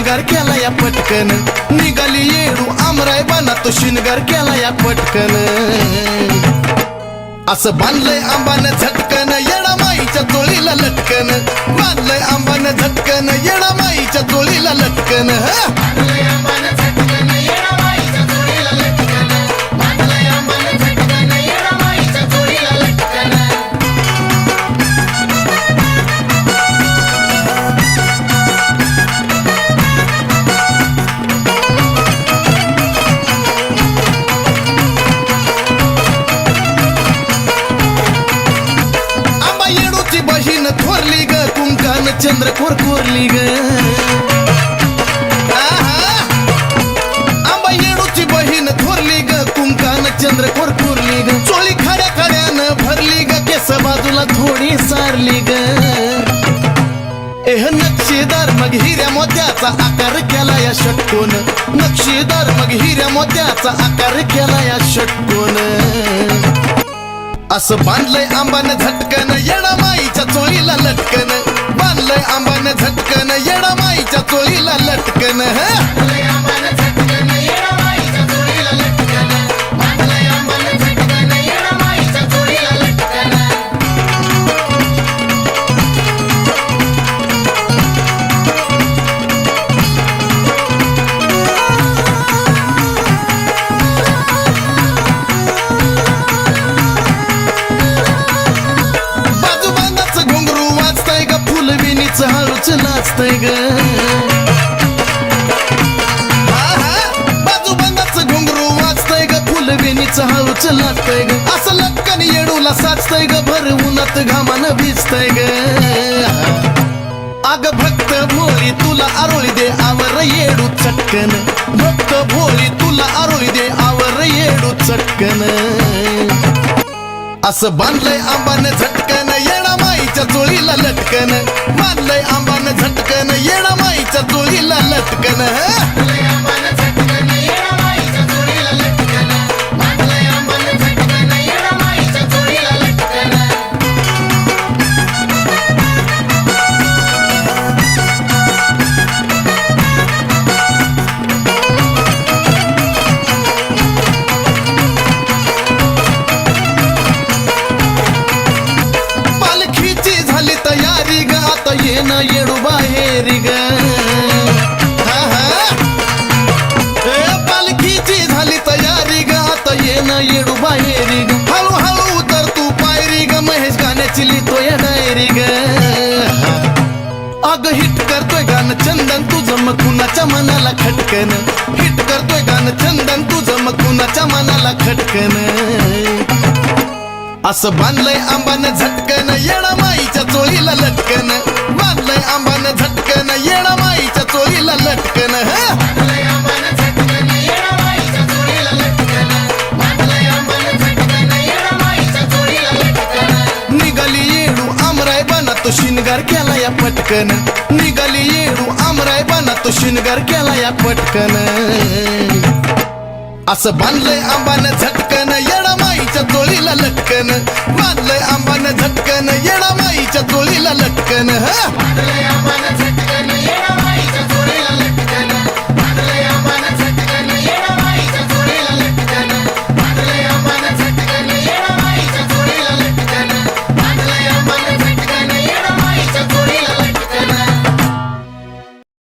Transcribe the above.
शिनगार केला या पटकन. निघाली येडू आमराय बाना तो शिनगार केला या पटकन. असं बांधलंय आंबान झटकन येडा माईच्या चोळीला लटकन. बांधलंय आंबान झटकन येडा माईच्या चोळीला लटकन. चंद्र कोरली ग. आहा. आंबा येडूची बहीण थोरली ग. कुंकान चंद्र कोरली ग. चोळी खड्या खड्यानं भरली ग. केस बाजूला थोडी सारली ग. एह नक्षीदार मग हिऱ्या मोत्याचा आकार केला या षटकोन. नक्षीदार मग हिऱ्या मोत्याचा आकार केला या षटकोन. असं बांधलंय आंबान झटकन येडा माईच्या चोळीला लटकन. बांधलंय आंबान झटकन येडा माईच्या चोळीला लटकन ह? फुलविनीच हळूच नाचतय ग. हा, हा. बाजू बांधाचं घुंगरू वाजतंय ग. फुलविनीच हळूच नाचतंय ग. असं लटकन येडूला साचतय ग. भर उन्हात घामानं भिजतय ग. अग भक्त भोळी तुला आरोळी दे. आवर येडू चटकन. भक्त भोळी तुला आरोळी दे. आवर येडू चटकन. असं बांधलंय आंबाने झटकन. ये माईच्या चोळीला लटकन. मानलंय आंबानं झटकन. येणा माईच्या चोळीला लटकन. आता ये ना हा, हा. ए, पालखीची झाली तयारी ग आता ये ना येडू बाहेर ग हळूहळू उतर तू पायरी ग महेश गाण्याची लिहितोय डायरी ग अग हिट करतोय गाणं चंदन तुझं मग कुणाच्या मनाला खटकन हिट करतोय गाणं चंदन तुझं मग कुणाच्या मनाला खटकन असं बांधलंय आंबानं झटकन येणा माईच्या चोळीला लटकन या पटकन. निघाली येडू आमराय बाना तो शिनगार केला या पटकन. असं बांधलंय आंबानं झटकन.